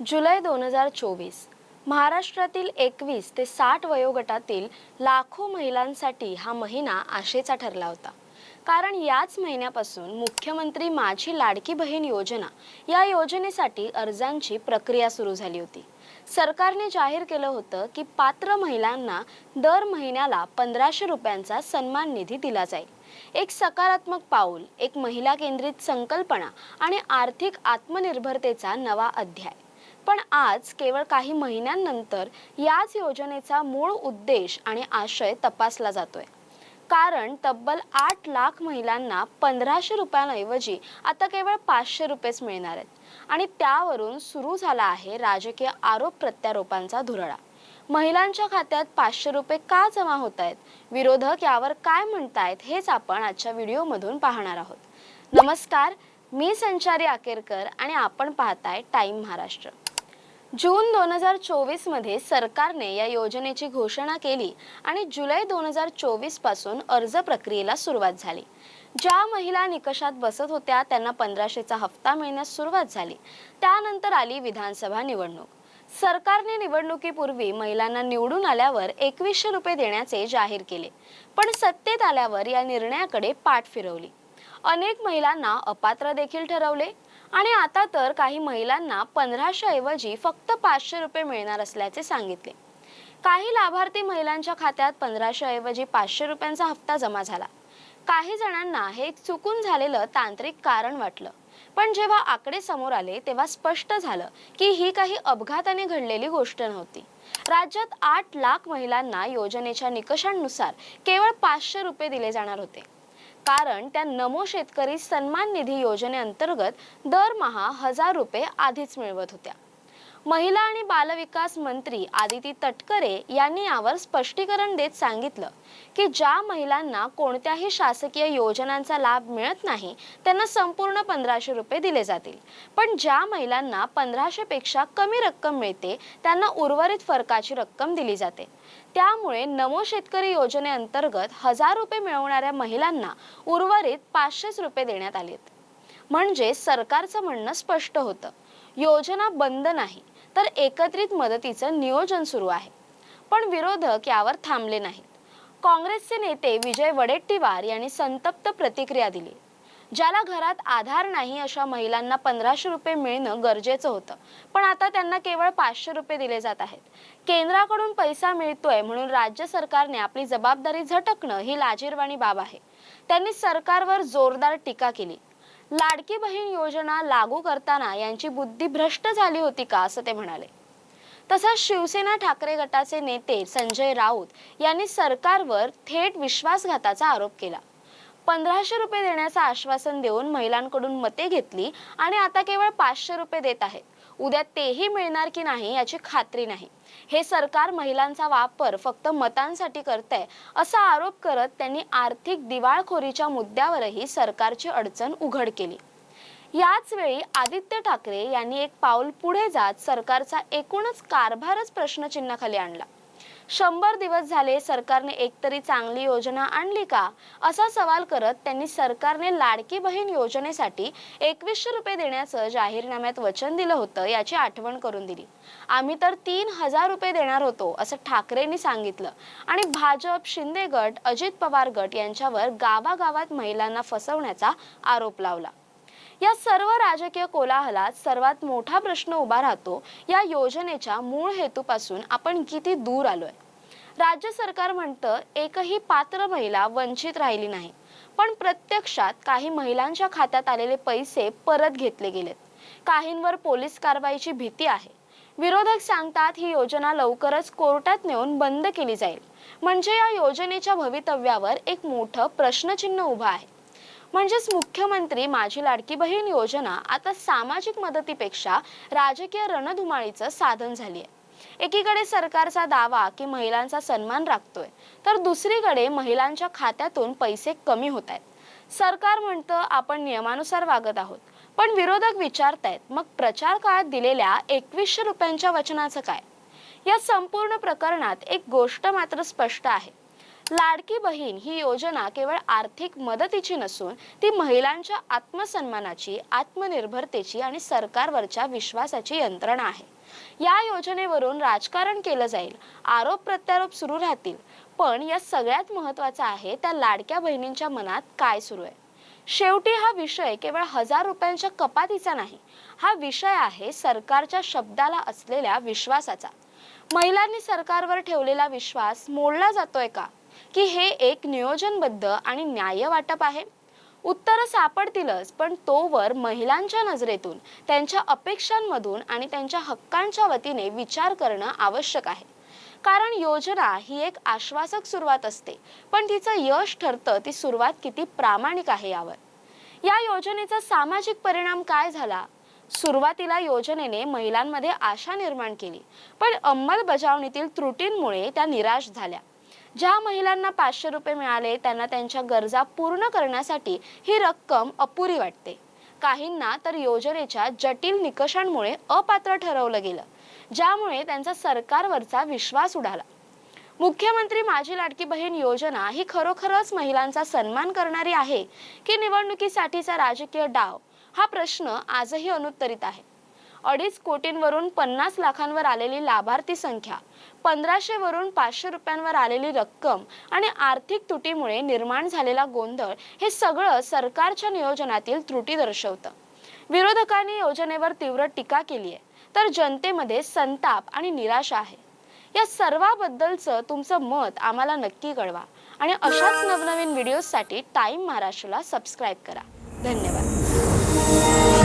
जुलै दोन हजार चोवीस. महाराष्ट्रातील एकवीस ते साठ वयोगटातील लाखो महिलांसाठी हा महिना आशेचा ठरला होता. कारण याच महिन्यापासून मुख्यमंत्री माझी लाडकी बहीण योजना या योजनेसाठी अर्जांची प्रक्रिया सुरू झाली होती. सरकारने जाहीर केलं होतं की पात्र महिलांना दर महिन्याला पंधराशे रुपयांचा सन्मान निधी दिला जाईल. एक सकारात्मक पाऊल एक महिला केंद्रित संकल्पना आणि आर्थिक आत्मनिर्भरतेचा नवा अध्याय. पण आज केवळ काही महिन्यांनंतर याच योजनेचा मूळ उद्देश आणि आशय तपासला जातोय. कारण तब्बल आठ लाख महिलांना पंधराशे रुपयांऐवजी आता केवळ पाचशे रुपयेच मिळणार आहेत. आणि त्यावरून सुरू झाला आहे राजकीय आरोप प्रत्यारोपांचा धुरळा. महिलांच्या खात्यात पाचशे रुपये का जमा होत आहेत? विरोधक यावर काय म्हणतायत हेच आपण आजच्या व्हिडिओमधून पाहणार आहोत. नमस्कार मी संचारी आकेरकर आणि आपण पाहताय टाईम महाराष्ट्र. जून दोन हजार चोवीसमध्ये सरकारने या योजनेची घोषणा केली आणि जुलै दोन हजार चोवीसपासून अर्ज प्रक्रियेला सुरुवात झाली. ज्या महिला निकषात बसत होत्या त्यांना पंधराशेचा हप्ता मिळण्यास सुरुवात झाली. त्यानंतर आली विधानसभा निवडणूक. सरकारने निवडणुकीपूर्वी महिलांना निवडून आल्यावर एकवीसशे रुपये देण्याचे जाहीर केले पण सत्तेत आल्यावर या निर्णयाकडे पाठ फिरवली. अनेक महिलांना अपात्र देखील ठरवले. आणि आता तर काही महिलांना पंधराशे ऐवजी फक्त पाचशे रुपये मिळणार असल्याचे सांगितले. काही लाभार्थी महिलांच्या खात्यात पंधराशे ऐवजी पाचशे रुपयांचा हप्ता जमा झाला. काही जणांना हे एक चुकून झालेलं तांत्रिक कारण वाटलं. पण जेव्हा आकडे समोर आले तेव्हा स्पष्ट झालं की ही काही अपघाताने घडलेली गोष्ट नव्हती. राज्यात आठ लाख महिलांना योजनेच्या निकषांनुसार केवळ पाचशे रुपये दिले जाणार होते. कारण त्या नमो शेतकरी सन्मान निधी योजनेअंतर्गत दरमहा हजार रुपये आधीच मिळवत होत्या. महिला आणि बालविकास मंत्री आदिती तटकरे यांनी यावर स्पष्टीकरण देत सांगितलं की ज्या महिलांना कोणत्याही शासकीय योजनांचा लाभ मिळत नाही त्यांना संपूर्ण पंधराशे रुपये दिले जातील. पण ज्या महिलांना पंधराशेपेक्षा कमी रक्कम मिळते त्यांना उर्वरित फरकाची रक्कम दिली जाते. त्यामुळे नमो शेतकरी योजनेअंतर्गत हजार रुपये मिळवणाऱ्या महिलांना उर्वरित पाचशेच रुपये देण्यात आलेत. म्हणजे सरकारचं म्हणणं स्पष्ट होतं. योजना बंद नाही. तर एकत्रित मदतीचं नियोजन सुरू आहे. पण विरोधक यावर थांबले नाहीत. काँग्रेसचे नेते विजय वडेट्टीवार यांनी संतप्त प्रतिक्रिया दिली. ज्याला घरात आधार नाही अशा महिलांना पंधराशे रुपये मिळणं गरजेचं होतं. पण आता त्यांना केवळ पाचशे रुपये दिले जात आहेत. केंद्राकडून पैसा मिळतोय म्हणून राज्य सरकारने आपली जबाबदारी झटकणं ही लाजीरवाणी बाब आहे. त्यांनी सरकारवर जोरदार टीका केली. लाडकी बहीण योजना लागू करताना यांची बुद्धी भ्रष्ट झाली होती का असं ते म्हणाले. तसंच शिवसेना ठाकरे गटाचे नेते संजय राऊत यांनी सरकारवर थेट विश्वासघाताचा आरोप केला. पंधराशे रुपये देण्याचं आश्वासन देऊन महिलांकडून मते घेतली आणि आता केवळ पाचशे रुपये देत आहेत. उद्या तेही मिळणार की नाही याची खात्री नाही. हे सरकार महिलांचा वापर फक्त मतांसाठी करतंय असा आरोप करत त्यांनी आर्थिक दिवाळखोरीच्या मुद्द्यावरही सरकारची अडचण उघड केली. याच वेळी आदित्य ठाकरे यांनी एक पाऊल पुढे जात सरकारचा एकूणच कारभारच प्रश्नचिन्हाखाली आणला. शंभर दिवस झाले सरकारने एकतरी चांगली योजना आणली का? असा सवाल करत त्यांनी सरकारने लाडकी बहीण योजनेसाठी एकवीसशे रुपये देण्याचं जाहीरनाम्यात वचन दिलं होतं याची आठवण करून दिली. आम्ही तर तीन हजार रुपये देणार होतो असं ठाकरेंनी सांगितलं. आणि भाजप शिंदे गट अजित पवार गट यांच्यावर गावागावात महिलांना फसवण्याचा आरोप लावला. या सर्व राजकीय कोलाहलात सर्वात मोठा प्रश्न उभा राहतो या योजनेच्या मूळ हेतूपासून आपण किती दूर आलोय? राज्य सरकार म्हणतं एकही पात्र महिला वंचित राहिली नाही. पण प्रत्यक्षात काही महिलांच्या खात्यात आलेले पैसे परत घेतले गेलेत. काहींवर पोलीस कारवाईची भीती आहे. विरोधक सांगतात ही योजना लवकरच कोर्टात नेऊन बंद केली जाईल. म्हणजे या योजनेच्या भवितव्यावर एक मोठं प्रश्नचिन्ह उभं आहे. म्हणजेच मुख्यमंत्री माझी लाडकी बहीण योजना आता सामाजिक मदतीपेक्षा राजकीय रणधुमाळीचं साधन झाली आहे एकीकडे सरकारचा दावा की महिलांचा सन्मान राखतोय तर दुसरीकडे महिलांच्या खात्यातून पैसे कमी होत आहेत सरकार म्हणतं आपण नियमानुसार वागत आहोत पण विरोधक विचारतायत मग प्रचार काळात दिलेल्या एकवीसशे रुपयांच्या वचनाचं काय? या संपूर्ण प्रकरणात एक गोष्ट मात्र स्पष्ट आहे. लाडकी बहीण ही योजना केवळ आर्थिक मदतीची नसून ती महिलांच्या आत्मसन्मानाची आत्मनिर्भरतेची आणि सरकारवरच्या विश्वासाची यंत्रणा आहे. या योजनेवरून राजकारण केलं जाईल आरोप प्रत्यारोप सुरू राहतील पण या सगळ्यात महत्वाचं आहे त्या लाडक्या बहिणींच्या मनात काय सुरू आहे. शेवटी हा विषय केवळ हजार रुपयांच्या कपातीचा नाही हा विषय आहे सरकारच्या शब्दाला असलेल्या विश्वासाचा. महिलांनी सरकारवर ठेवलेला विश्वास मोडला जातोय का? की हे एक नियोजनबद्ध आणि न्याय वाटप आहे. उत्तर सापडतीलच पण तोवर महिलांच्या नजरेतून त्यांच्या अपेक्षांमधून आणि त्यांच्या हक्कांच्या वतीने विचार करणं आवश्यक आहे. कारण योजना ही एक आश्वासक सुरुवात असते पण तिचं यश ठरतं ती सुरुवात किती प्रामाणिक आहे यावर. या योजनेचा सामाजिक परिणाम काय झाला? सुरुवातीला योजनेने महिलांमध्ये आशा निर्माण केली पण अंमलबजावणीतील त्रुटींमुळे त्या निराश झाल्या. ज्या महिलांना पाचशे रुपये मिळाले त्यांना त्यांच्या गरजा पूर्ण करण्यासाठी ही रक्कम अपुरी वाटते. काहींना तर योजनेच्या जटिल निकषांमुळे अपात्र ठरवलं गेलं ज्यामुळे त्यांचा सरकारवरचा विश्वास उडाला. मुख्यमंत्री माझी लाडकी बहीण योजना ही खरोखरच महिलांचा सन्मान करणारी आहे की निवडणुकीसाठीचा राजकीय डाव? हा प्रश्न आजही अनुत्तरित आहे. अडीच कोटींवरून पन्नास लाखांवर आलेली लाभार्थी संख्या पंधराशे वरून पाचशे रुपयांवर आलेली रक्कम आणि आर्थिक तुटीमुळे निर्माण झालेला गोंधळ हे सगळं सरकारच्या नियोजनातील त्रुटी दर्शवतं. विरोधकांनी योजनेवर तीव्र टीका केली आहे तर जनतेमध्ये संताप आणि निराशा आहे. या सर्वाबद्दलचं तुमचं मत आम्हाला नक्की कळवा आणि अशाच नवनवीन व्हिडिओजसाठी टाइम महाराष्ट्राला सबस्क्राईब करा. धन्यवाद.